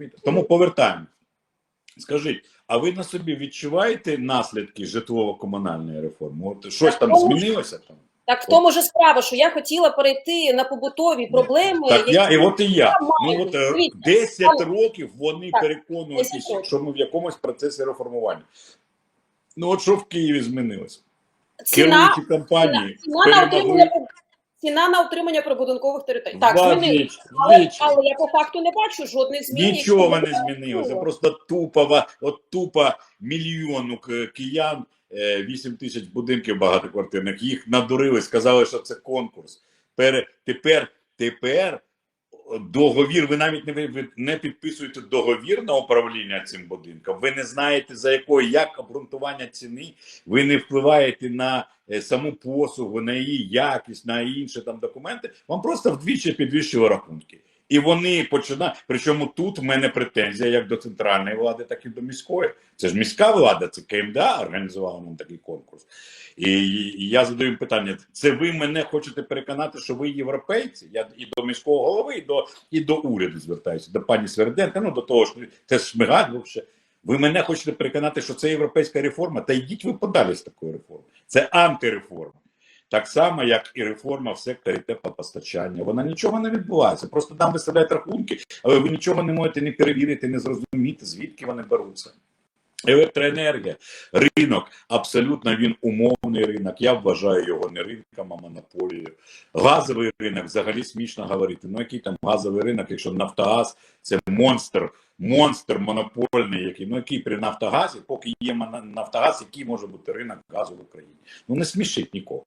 Розумієте? Тому повертаємо. Скажіть, а ви на собі відчуваєте наслідки житлово-комунальної реформи? От щось там тому змінилося там? Так в тому ж справа, що я хотіла перейти на побутові проблеми. Так я і от і я. Ну от е, 10 років вони Так, переконують, 10 років. що ми в якомусь процесі реформування. Ну от що в Києві змінилося? ціна, Керуючі компанії ціна, на перемогли утримання, ціна на утримання прибудинкових територій. Так, два змінили. Але, але я по факту не бачу жодних змін. Нічого не змінилося. Просто тупова, от тупа мільйону киян, 8 тисяч будинків багатоквартирних, їх надурили, сказали, що це конкурс. Тепер, тепер, тепер договір, ви навіть не, ви не підписуєте договір на управління цим будинком. Ви не знаєте, за якою, як обґрунтування ціни, ви не впливаєте на е, саму послугу, на її якість, на інші там документи. Вам просто вдвічі підвищили рахунки. І вони починають. Причому тут в мене претензія як до центральної влади, так і до міської. Це ж міська влада, це КМДА організувала нам такий конкурс. І, я задаю питання: це ви мене хочете переконати, що ви європейці? Я і до міського голови, і до і до уряду звертаюся, до пані Сверденка, ну до того ж, це Шмигаль взагалі. Ви мене хочете переконати, що це європейська реформа? Та йдіть ви подалі з такої реформи. Це антиреформа. Так само, як і реформа в секторі теплопостачання. Вона нічого не відбувається. Просто там виставляють рахунки, але ви нічого не можете не перевірити, не зрозуміти, звідки вони беруться. Електроенергія, ринок, абсолютно він умовний ринок. Я вважаю його не ринком, а монополією. Газовий ринок взагалі смішно говорити. Ну який там газовий ринок, якщо Нафтогаз це монстр, монстр монопольний, який ну який при Нафтогазі, поки є Нафтогаз, який може бути ринок газу в Україні. Ну не смішить нікого.